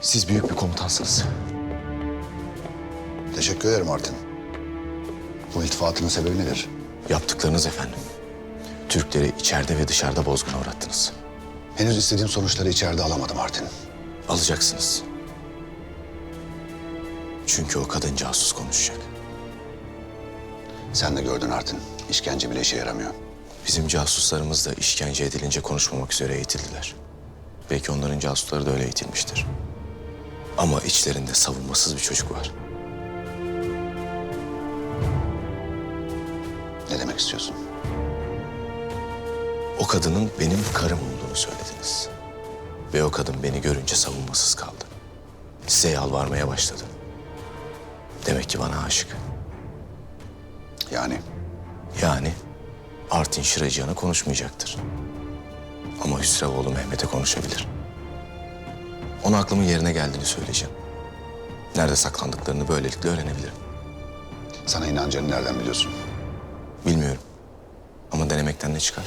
Siz büyük bir komutansınız. Teşekkür ederim Artin. Bu iltifatının sebebi nedir? Yaptıklarınız efendim. Türkleri içeride ve dışarıda bozguna uğrattınız. Henüz istediğim sonuçları içeride alamadım Artin. Alacaksınız. Çünkü o kadın casus konuşacak. Sen de gördün Artin. İşkence bile işe yaramıyor. Bizim casuslarımız da işkence edilince konuşmamak üzere eğitildiler. Belki onların casusları da öyle eğitilmiştir. Ama içlerinde savunmasız bir çocuk var. Ne demek istiyorsun? O kadının benim karım olduğunu söylediniz. Ve o kadın beni görünce savunmasız kaldı. Size yalvarmaya başladı. Demek ki bana aşık. Yani Yani Artin Şıracıyan'a konuşmayacaktır. Ama Hüsrevoğlu Mehmet'e konuşabilir. Ona aklımın yerine geldiğini söyleyeceğim. Nerede saklandıklarını böylelikle öğrenebilirim. sana inanacağını nereden biliyorsun? Bilmiyorum. Ama denemekten ne çıkar?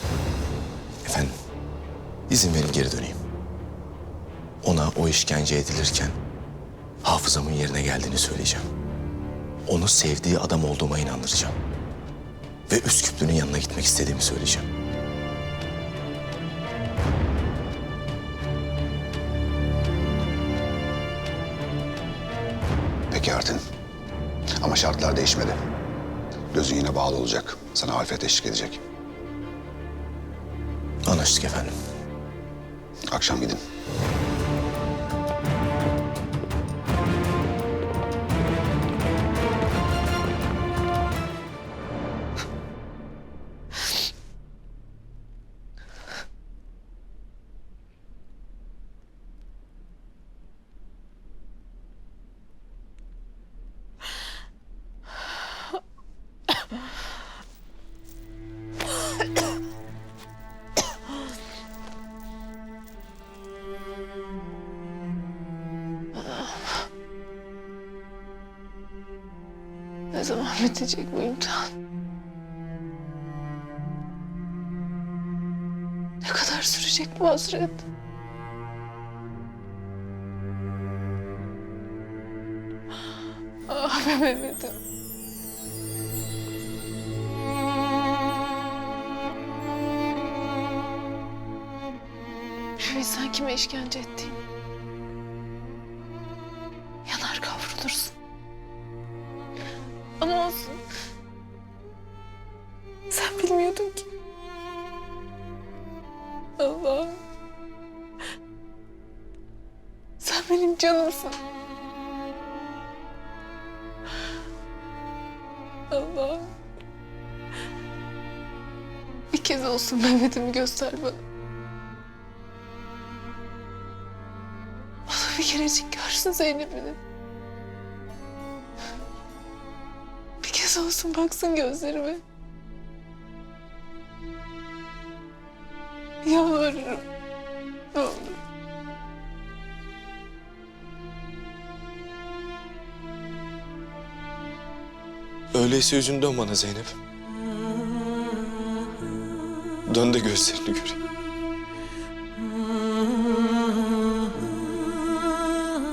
Efendim, izin verin geri döneyim. Ona o işkence edilirken hafızamın yerine geldiğini söyleyeceğim. Onu sevdiği adam olduğuma inandıracağım. Ve Üsküplü'nün yanına gitmek istediğimi söyleyeceğim. Ama şartlar değişmedi. Gözün yine bağlı olacak. Sana Alfred eşlik edecek. Anlaştık efendim. Akşam gidin. Ne zaman bitecek bu imtihan? Ne kadar sürecek bu hasret? Ah be Mehmet'im. Şu insan kime işkence ettiğini. Yanar kavrulursun. Ama olsun. Sen bilmiyordun ki. Allah. Sen benim canımsın. Allah. Bir kez olsun Mehmet'imi göster bana. Bana bir kerecik görsün Zeynep'ini. Kez olsun baksın gözlerime. Yalvarırım. Ne olur. Öyleyse yüzünü dön bana Zeynep. Dön de gözlerini göreyim.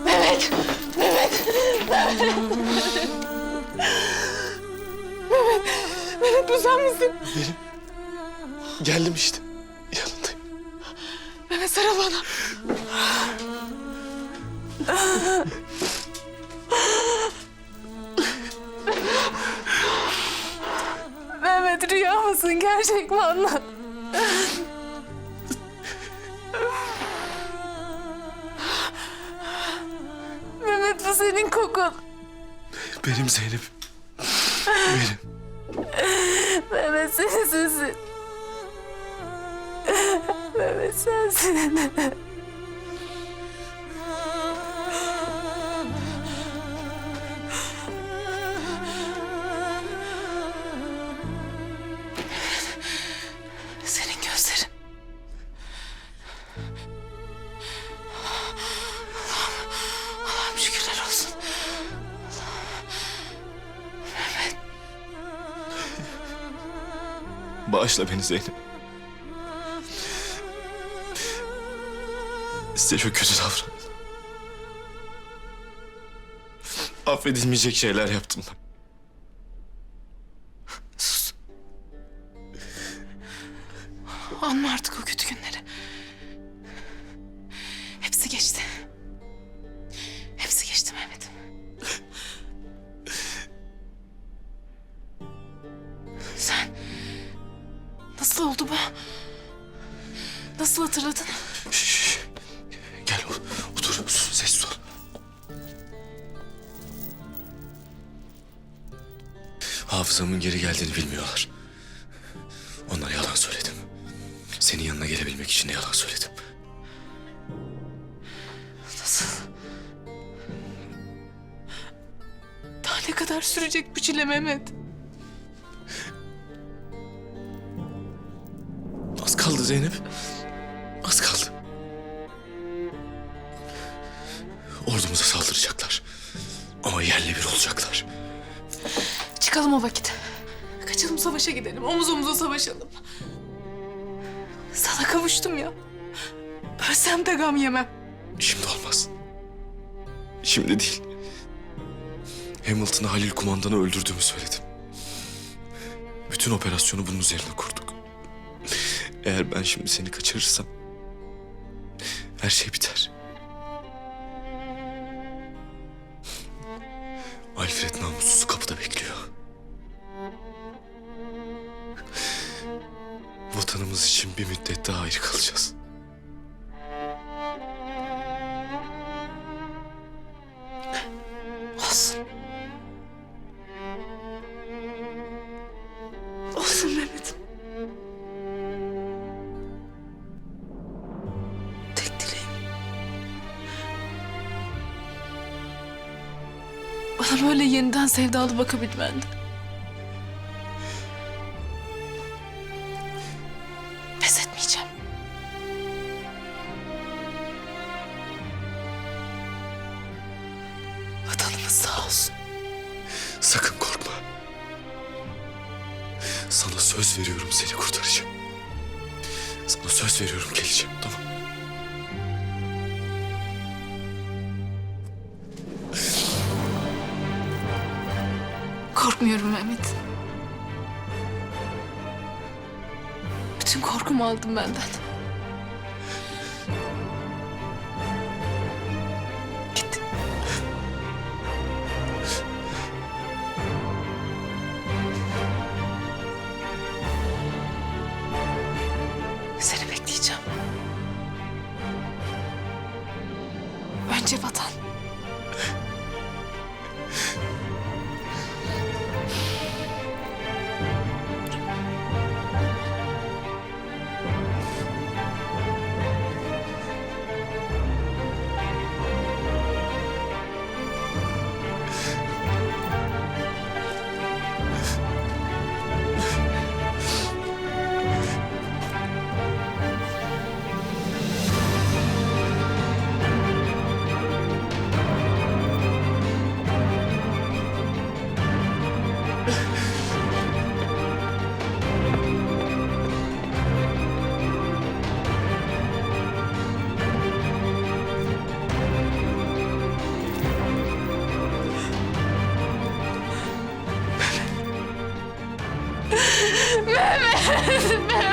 Mehmet! Mehmet! Mehmet! Bu sen misin? Benim. Geldim işte. Yanındayım. Mehmet sarıl bana. Mehmet rüya mısın? Gerçek mi anlat? Mehmet bu senin kokun. Benim Zeynep. Benim. Mehmet senin sesin. Mehmet sensin. Bağışla beni Zeynep. Size çok kötü davrandım. Affedilmeyecek şeyler yaptım ben. Anma artık o kötü günleri. Hepsi geçti. Nasıl hatırladın? Şş, gel otur sus, sessiz ol. Hafızamın geri geldiğini bilmiyorlar. Onlara yalan söyledim. Senin yanına gelebilmek için de yalan söyledim. Nasıl? Daha ne kadar sürecek bu çile Mehmet? Az kaldı Zeynep. Ordumuza saldıracaklar. Ama yerle bir olacaklar. Çıkalım o vakit. Kaçalım savaşa gidelim. Omuz omuza savaşalım. Sana kavuştum ya. Ölsem de gam yemem. Şimdi olmaz. Şimdi değil. Hamilton'a Halil kumandanı öldürdüğümü söyledim. Bütün operasyonu bunun üzerine kurduk. Eğer ben şimdi seni kaçırırsam her şey biter. Vatanımız için bir müddet daha ayrı kalacağız. Olsun. Olsun Mehmet'im. Tek dileğim. Bana böyle yeniden sevdalı bakabilmendi. Sana söz veriyorum seni kurtaracağım. Sana söz veriyorum geleceğim tamam Korkmuyorum Mehmet. Bütün korkumu aldın benden. Mehmet!